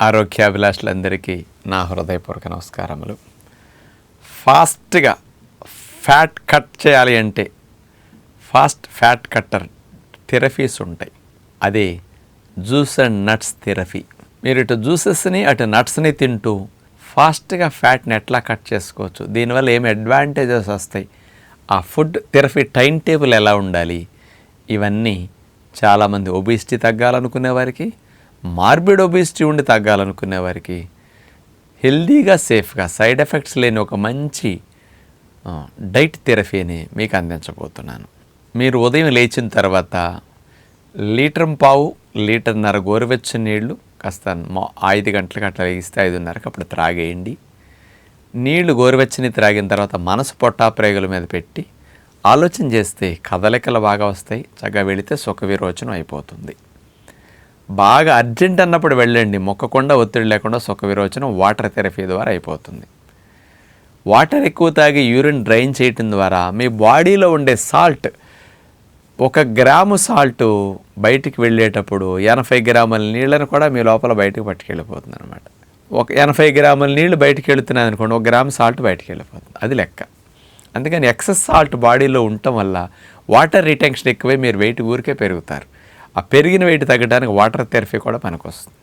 ఆరోగ్యాభిలాషులందరికీ నా హృదయపూర్వక నమస్కారములు. ఫాస్ట్గా ఫ్యాట్ కట్ చేయాలి అంటే ఫాస్ట్ ఫ్యాట్ కట్టర్ థెరపీస్ ఉంటాయి. అదే జ్యూస్ అండ్ నట్స్ థెరపీ. మీరు ఇటు జ్యూసెస్ని అటు నట్స్ని తింటూ ఫాస్ట్గా ఫ్యాట్ని ఎట్లా కట్ చేసుకోవచ్చు? దీనివల్ల ఏమి అడ్వాంటేజెస్ వస్తాయి? ఆ ఫుడ్ థెరపీ టైం టేబుల్ ఎలా ఉండాలి? ఇవన్నీ చాలామంది ఒబిసిటీ తగ్గాలనుకునే వారికి మార్బిడ్ ఒబిసిటీ ఉండి తగ్గాలనుకునే వారికి హెల్దీగా సేఫ్గా సైడ్ ఎఫెక్ట్స్ లేని ఒక మంచి డైట్ థెరపీని మీకు అందించబోతున్నాను. మీరు ఉదయం లేచిన తర్వాత లీటర్ పావు లీటర్న్నర గోరువెచ్చని నీళ్ళు కాస్త మా- ఐదు గంటలకు అట్లా వేగిస్తే ఐదున్నరకు అప్పుడు త్రాగేయండి. నీళ్ళు గోరువెచ్చని త్రాగిన తర్వాత మనసు పొట్టా ప్రేగుల మీద పెట్టి ఆలోచన చేస్తే కదలికలు బాగా వస్తాయి చక్కగా వెళితే సుఖ విరోచనం అయిపోతుంది. బాగా అర్జెంట్ అన్నప్పుడు వెళ్ళండి. మొక్కకుండా ఒత్తిడి లేకుండా సుఖ విరోచనం వాటర్ థెరపీ ద్వారా అయిపోతుంది. వాటర్ ఎక్కువ తాగి యూరిన్ డ్రైన్ చేయటం ద్వారా మీ బాడీలో ఉండే సాల్ట్ ఒక గ్రాము సాల్ట్ బయటికి వెళ్ళేటప్పుడు ఎనభై గ్రాముల నీళ్ళను కూడా మీ లోపల బయటకు పట్టుకెళ్ళిపోతుంది అనమాట ఒక ఎనభై గ్రాముల నీళ్ళు బయటికి వెళుతున్నాయి అనుకోండి ఒక గ్రాము సాల్ట్ బయటికి వెళ్ళిపోతుంది. అది లెక్క. అందుకని ఎక్సెస్ సాల్ట్ బాడీలో ఉండటం వల్ల వాటర్ రిటెన్షన్ ఎక్కువై మీరు వెయిట్ ఊరికే పెరుగుతారు. ఆ పెరిగిన వెయిట్ తగ్గడానికి వాటర్ థెరపీ కూడా పనికొస్తుంది.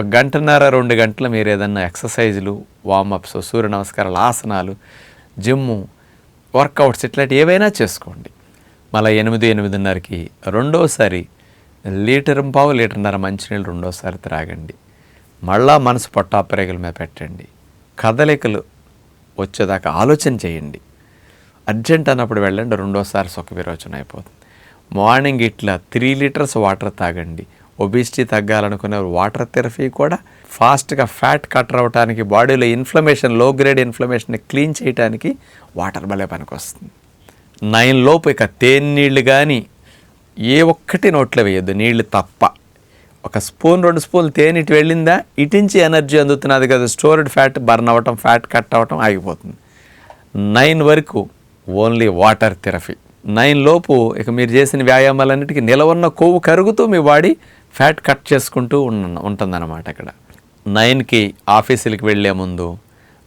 ఒక గంటన్నర రెండు గంటలు మీరు ఏదన్నా ఎక్సర్సైజులు వామప్స్ సూర్య నమస్కారాలు ఆసనాలు జిమ్ము వర్కౌట్స్ ఇట్లాంటి ఏవైనా చేసుకోండి. మళ్ళీ ఎనిమిది ఎనిమిదిన్నరకి రెండోసారి లీటర్ పావు లీటర్న్నర మంచినీళ్ళు రెండోసారి త్రాగండి. మళ్ళా మనసు పొట్టాపరేగల మీద పెట్టండి. కదలికలు వచ్చేదాకా ఆలోచన చేయండి. అర్జెంట్ అన్నప్పుడు వెళ్ళండి రెండోసారి సుఖ విరోచన అయిపోతుంది. మార్నింగ్ ఇట్లా త్రీ లీటర్స్ వాటర్ తాగండి. ఒబిసిటీ తగ్గాలనుకునే వాటర్ థెరపీ కూడా ఫాస్ట్గా ఫ్యాట్ కట్ అవ్వటానికి బాడీలో ఇన్ఫ్లమేషన్లో గ్రేడ్ ఇన్ఫ్లమేషన్ క్లీన్ చేయడానికి వాటర్ భలే పనికొస్తుంది. నైన్ లోపు ఇక తేనీళ్ళు నీళ్ళు కానీ ఏ ఒక్కటి నోట్లో వేయద్దు నీళ్ళు తప్ప. ఒక స్పూన్ రెండు స్పూన్లు తేనె ఇటు వెళ్ళిందా ఇటించి ఎనర్జీ అందుతున్నది కదా స్టోర్డ్ ఫ్యాట్ బర్న్ అవ్వటం ఫ్యాట్ కట్ అవ్వటం ఆగిపోతుంది. నైన్ వరకు ఓన్లీ వాటర్ థెరపీ. నైన్ లోపు ఇక మీరు చేసిన వ్యాయామాలన్నిటికీ నిలవన్న కొవ్వు కరుగుతూ మీ బాడీ ఫ్యాట్ కట్ చేసుకుంటూ ఉన్న ఉంటుందన్నమాట ఇక్కడ నైన్కి ఆఫీసులకి వెళ్ళే ముందు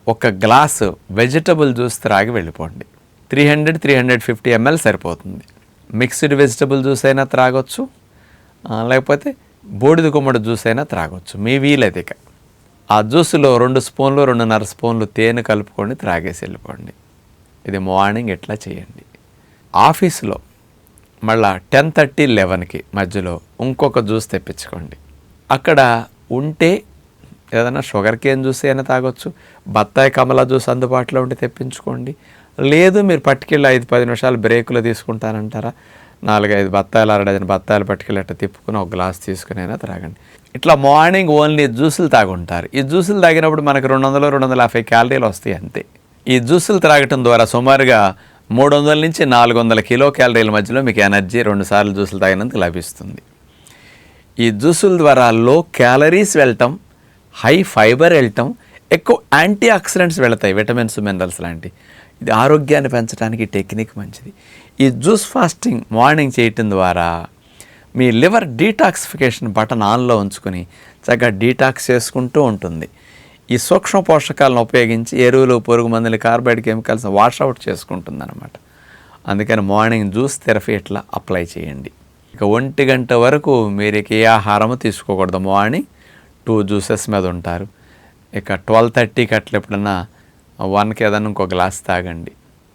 ఒక గ్లాసు వెజిటబుల్ జ్యూస్ త్రాగి వెళ్ళిపోండి. Three hundred three hundred fifty ML సరిపోతుంది. మిక్స్డ్ వెజిటబుల్ జ్యూస్ అయినా త్రాగొచ్చు. లేకపోతే బూడిద గుమ్మడి జ్యూస్ అయినా త్రాగొచ్చు. మీ వీలైతే ఇక. ఆ జ్యూస్లో రెండు స్పూన్లు రెండున్నర స్పూన్లు తేనె కలుపుకొని త్రాగేసి వెళ్ళిపోండి. ఇది మార్నింగ్ ఎట్లా చేయండి? ఆఫీసులో మళ్ళా టెన్ థర్టీ లెవెన్కి మధ్యలో ఇంకొక జ్యూస్ తెప్పించుకోండి. అక్కడ ఉంటే ఏదైనా షుగర్ కేన్ జ్యూస్ అయినా తాగొచ్చు బత్తాయి కమల జ్యూస్ అందుబాటులో ఉంటే తెప్పించుకోండి. లేదు మీరు పట్టుకెళ్ళి ఐదు పది నిమిషాలు బ్రేకులు తీసుకుంటానంటారా? నాలుగైదు బత్తాయిలు అరడైదు బత్తాయిలు పట్టుకెళ్ళి అట్లా తిప్పుకుని ఒక గ్లాస్ తీసుకుని అయినా త్రాగండి. ఇట్లా మార్నింగ్ ఓన్లీ జ్యూసులు తాగుంటారు. ఈ జ్యూసులు తాగినప్పుడు మనకు రెండు వందలు రెండు వందల యాభై క్యాలరీలు వస్తాయి అంతే. ఈ జ్యూసులు త్రాగటం ద్వారా సుమారుగా మూడు వందల నుంచి నాలుగు వందల కిలో క్యాలరీల మధ్యలో మీకు ఎనర్జీ రెండు సార్లు జ్యూసులు తాగినందుకు లభిస్తుంది. ఈ జ్యూసుల ద్వారా లో క్యాలరీస్ వెళ్ళటం హై ఫైబర్ వెళ్ళటం ఎక్కువ యాంటీ ఆక్సిడెంట్స్ వెళతాయి విటమిన్స్ మినరల్స్ లాంటి ఇది ఆరోగ్యాన్ని పెంచడానికి టెక్నిక్ మంచిది. ఈ జ్యూస్ ఫాస్టింగ్ మార్నింగ్ చేయటం ద్వారా మీ లివర్ డీటాక్సిఫికేషన్ బటన్ ఆన్లో ఉంచుకొని చక్కగా డీటాక్స్ చేసుకుంటూ ఉంటుంది. ఈ సూక్ష్మ పోషకాలను ఉపయోగించి ఎరువులు పురుగు మందులు కార్బైడ్ కెమికల్స్ వాష్ అవుట్ చేసుకుంటుంది అనమాట అందుకని మార్నింగ్ జ్యూస్ థెరపీ ఇట్లా అప్లై చేయండి. ఇక ఒంటి గంట వరకు మీరు ఇక ఏ ఆహారము తీసుకోకూడదు. మార్నింగ్ టూ జ్యూసెస్ మీద ఉంటారు. ఇక ట్వెల్వ్ థర్టీకి అట్లా ఎప్పుడన్నా వన్కి ఏదైనా ఇంకో గ్లాస్ తాగండి.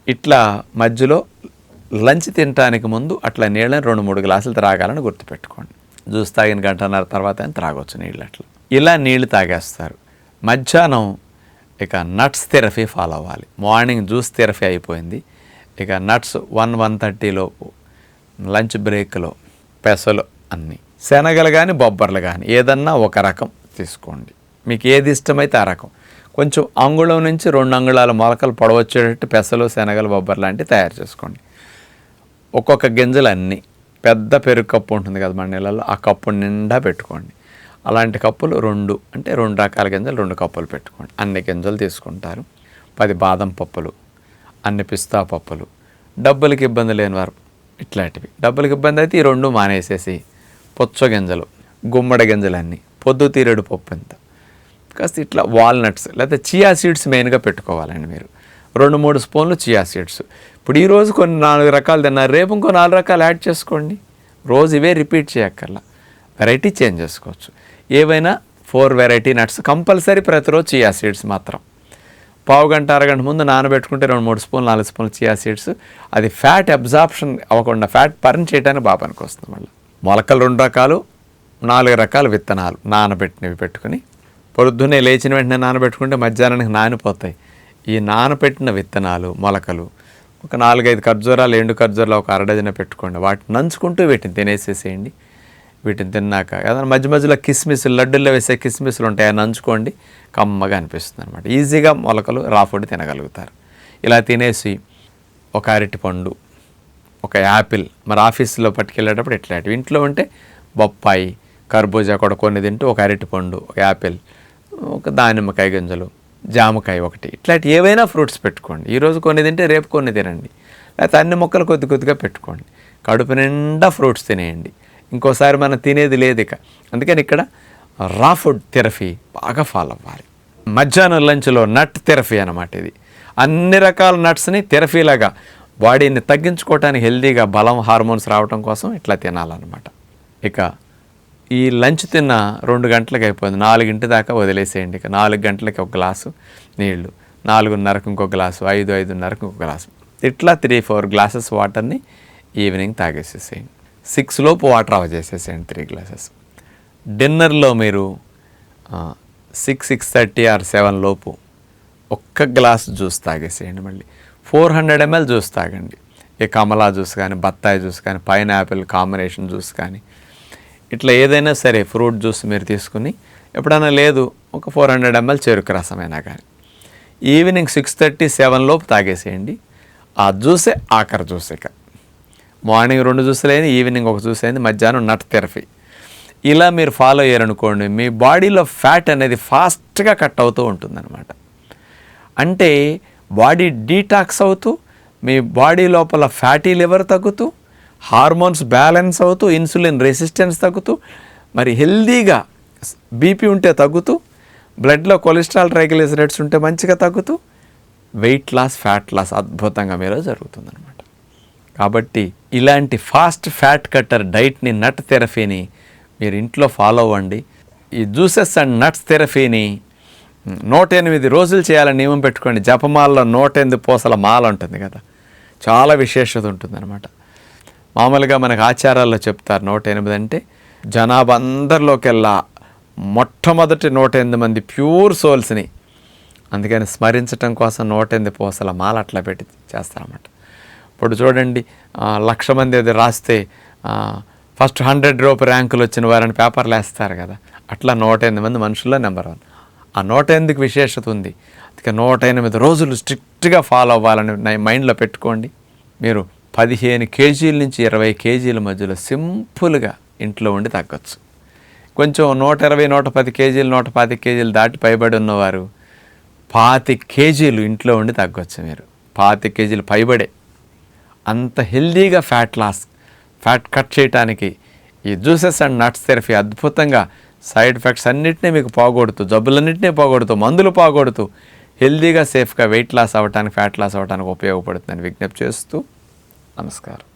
ఇట్లా మధ్యలో లంచ్ తినడానికి ముందు అట్లా నీళ్ళని రెండు మూడు గ్లాసులు త్రాగాలని గుర్తుపెట్టుకోండి. జ్యూస్ తాగిన గంటన్నర తర్వాత అయినా త్రాగొచ్చు నీళ్ళు అట్లా. ఇలా నీళ్ళు తాగేస్తారు. మధ్యాహ్నం ఇక నట్స్ థెరపీ ఫాలో అవ్వాలి. మార్నింగ్ జ్యూస్ థెరపీ అయిపోయింది. ఇక నట్స్ వన్ వన్ థర్టీలోపు లంచ్ బ్రేక్లో పెసలు అన్నీ. శనగలు కానీ బొబ్బర్లు కానీ ఏదన్నా ఒక రకం తీసుకోండి. మీకు ఏది ఇష్టమైతే ఆ రకం. కొంచెం అంగుళం నుంచి రెండు అంగుళాల మొలకలు పొడవచ్చేటట్టు పెసలు శనగలు బొబ్బర్లు లాంటివి తయారు చేసుకోండి. ఒక్కొక్క గింజలు అన్నీ పెద్ద పెరుగు కప్పు ఉంటుంది కదా మన నీళ్ళలో ఆ కప్పు నిండా పెట్టుకోండి. అలాంటి కప్పులు రెండు అంటే రెండు రకాల గింజలు రెండు కప్పులు పెట్టుకోండి. అన్ని గింజలు తీసుకుంటారు. పది బాదం పప్పులు అన్ని పిస్తా పప్పులు. డబ్బులకి ఇబ్బంది లేని వారు ఇట్లాంటివి. డబ్బులకి ఇబ్బంది అయితే ఈ రెండు మానేసేసి పుచ్చ గింజలు గుమ్మడి గింజలన్నీ పొద్దుతీరుడు పప్పు ఎంత. కాస్త ఇట్లా వాల్నట్స్ లేకపోతే చియా సీడ్స్ మెయిన్గా పెట్టుకోవాలండి మీరు. రెండు మూడు స్పూన్లు చియా సీడ్స్ ఇప్పుడు ఈరోజు కొన్ని నాలుగు రకాలు తిన్నారు రేపు ఇంకో నాలుగు రకాలు యాడ్ చేసుకోండి. రోజు ఇవే రిపీట్ చేయక్కర్లా. వెరైటీ చేంజ్ చేసుకోవచ్చు. ఏవైనా ఫోర్ వెరైటీ నట్స్ కంపల్సరీ ప్రతిరోజు చియా సీడ్స్ మాత్రం. పావు గంట అరగంట ముందు నానబెట్టుకుంటే రెండు మూడు స్పూన్లు నాలుగు స్పూన్లు చియా సీడ్స్ అది ఫ్యాట్ అబ్జార్ప్షన్ అవ్వకుండా ఫ్యాట్ పర్న్ చేయడానికి బాగా పనికొస్తుంది మళ్ళీ. మొలకలు రెండు రకాలు నాలుగు రకాల విత్తనాలు నానబెట్టినవి పెట్టుకుని. పొద్దున్నే లేచిన వెంటనే నానబెట్టుకుంటే మధ్యాహ్నానికి నానిపోతాయి. ఈ నానబెట్టిన విత్తనాలు మొలకలు ఒక నాలుగైదు ఖర్జూరాలు ఎండు ఖర్జూరాలు ఒక అరడజన పెట్టుకోండి. వాటిని నంచుకుంటూ వీటిని తినేసేసేయండి. వీటిని తిన్నాక. ఏదైనా మధ్య మధ్యలో కిస్మిస్లు లడ్డుల్లో వేసే కిస్మిస్లు ఉంటాయి అని నంచుకోండి కమ్మగా అనిపిస్తుంది అనమాట ఈజీగా మొలకలు రా ఫుడ్ తినగలుగుతారు. ఇలా తినేసి ఒక అరటి పండు ఒక యాపిల్ మరి ఆఫీస్లో పట్టుకెళ్ళేటప్పుడు ఇట్లాంటివి. ఇంట్లో ఉంటే బొప్పాయి కర్బూజా కూడా కొన్ని తింటూ ఒక అరటి పండు ఒక యాపిల్ ఒక దానిమ్మకాయ గింజలు జామకాయ ఒకటి. ఇట్లాంటి ఏవైనా ఫ్రూట్స్ పెట్టుకోండి. ఈరోజు కొన్ని తింటే రేపు కొన్ని తినండి. లేకపోతే అన్ని మొక్కలు కొద్ది కొద్దిగా పెట్టుకోండి. కడుపు నిండా ఫ్రూట్స్ తినేయండి. ఇంకోసారి మనం తినేది లేదు ఇక. అందుకని ఇక్కడ రా ఫుడ్ థెరపీ బాగా ఫాలో అవ్వాలి. మధ్యాహ్నం లంచ్లో నట్ థెరపీ అనమాట ఇది. అన్ని రకాల నట్స్ని థెరపీలాగా బాడీని తగ్గించుకోవటానికి హెల్దీగా బలం హార్మోన్స్ రావడం కోసం ఇట్లా తినాలన్నమాట. ఇక ఈ లంచ్ తిన్న రెండు గంటలకు అయిపోయింది. నాలుగింటి దాకా వదిలేసేయండి ఇక. నాలుగు గంటలకి ఒక గ్లాసు నీళ్ళు నాలుగున్నరకు ఇంకో గ్లాసు ఐదు ఐదున్నరకు ఇంకో గ్లాసు. ఇట్లా త్రీ ఫోర్ గ్లాసెస్ వాటర్ని ఈవినింగ్ తాగేసేసేయండి. సిక్స్ లోపు వాటర్ ఆఫ్ చేసేసేయండి త్రీ గ్లాసెస్. డిన్నర్లో మీరు six six thirty or seven లోపు ఒక్క గ్లాస్ జ్యూస్ తాగేసేయండి మళ్ళీ. ఫోర్ హండ్రెడ్ ఎంఎల్ జ్యూస్ తాగండి. ఈ కమలా జ్యూస్ కానీ బత్తాయి జ్యూస్ కానీ పైనాపిల్ కాంబినేషన్ జ్యూస్ కానీ. ఇట్లా ఏదైనా సరే ఫ్రూట్ జ్యూస్ మీరు తీసుకుని ఎప్పుడైనా లేదు ఒక ఫోర్ హండ్రెడ్ ఎంఎల్ చెరుకు రసమైనా కానీ. ఈవినింగ్ సిక్స్ థర్టీ సెవెన్ లోపు తాగేసేయండి. ఆ జ్యూసే ఆఖరి జ్యూస్ ఇక. మార్నింగ్ రెండు జ్యూసులు ఈవినింగ్ ఒక జ్యూస్ అయింది మధ్యాహ్నం నట్ థెరపీ. ఇలా మీరు ఫాలో అయ్యారనుకోండి మీ బాడీలో ఫ్యాట్ అనేది ఫాస్ట్గా కట్ అవుతూ ఉంటుందన్నమాట. అంటే బాడీ డీటాక్స్ అవుతూ మీ బాడీ లోపల ఫ్యాటీ లివర్ తగ్గుతూ హార్మోన్స్ బ్యాలెన్స్ అవుతూ ఇన్సులిన్ రెసిస్టెన్స్ తగ్గుతూ మరి హెల్దీగా బీపీ ఉంటే తగ్గుతూ బ్లడ్లో కొలెస్ట్రాల్ ట్రైగ్లిసరైడ్స్ ఉంటే మంచిగా తగ్గుతూ వెయిట్ లాస్ ఫ్యాట్ లాస్ అద్భుతంగా మీరు జరుగుతుందన్నమాట. కాబట్టి ఇలాంటి ఫాస్ట్ ఫ్యాట్ కట్టర్ డైట్ని నట్ థెరపీని మీరు ఇంట్లో ఫాలో అవ్వండి. ఈ జ్యూసెస్ అండ్ నట్స్ థెరపీని నూట ఎనిమిది రోజులు చేయాలని నియమం పెట్టుకోండి. జపమాలలో నూట ఎనిమిది పూసల మాల ఉంటుంది కదా. చాలా విశేషత ఉంటుందన్నమాట. మామూలుగా మనకు ఆచారాల్లో చెప్తారు నూట ఎనిమిది అంటే జనాభా అందరిలోకెల్లా మొట్టమొదటి నూట ఎనిమిది మంది ప్యూర్ సోల్స్ని. అందుకని స్మరించటం కోసం నూట ఎనిమిది పూసల మాల అట్లా పెట్టి చేస్తారన్నమాట. ఇప్పుడు చూడండి లక్ష మంది అది రాస్తే ఫస్ట్ హండ్రెడ్ రూపీ ర్యాంకులు వచ్చిన వారని పేపర్లు వేస్తారు కదా. అట్లా నూట ఎనిమిది మంది మనుషుల్లో నెంబర్ వన్ ఆ నూట ఎనిమిదికి విశేషత ఉంది. అందుకే నూట ఎనిమిది రోజులు స్ట్రిక్ట్గా ఫాలో అవ్వాలని నా మైండ్లో పెట్టుకోండి. మీరు పదిహేను కేజీల నుంచి ఇరవై కేజీల మధ్యలో సింపుల్గా ఇంట్లో ఉండి తగ్గొచ్చు. కొంచెం నూట ఇరవై నూట పది కేజీలు నూట పాతి కేజీలు దాటి పైబడి ఉన్నవారు పాతి కేజీలు ఇంట్లో ఉండి తగ్గొచ్చు మీరు. పాతి కేజీలు పైబడే. అంత హెల్దీగా ఫ్యాట్ లాస్ ఫ్యాట్ కట్ చేయడానికి ఈ జ్యూసెస్ అండ్ నట్స్ థెరపీ అద్భుతంగా సైడ్ ఎఫెక్ట్స్ అన్నింటినీ మీకు పోగొడుతూ జబ్బులన్నింటినీ పోగొడుతూ మందులు పోగొడుతూ హెల్దీగా సేఫ్గా వెయిట్ లాస్ అవ్వడానికి ఫ్యాట్ లాస్ అవ్వడానికి ఉపయోగపడుతుందని విజ్ఞప్తి చేస్తూ నమస్కారం.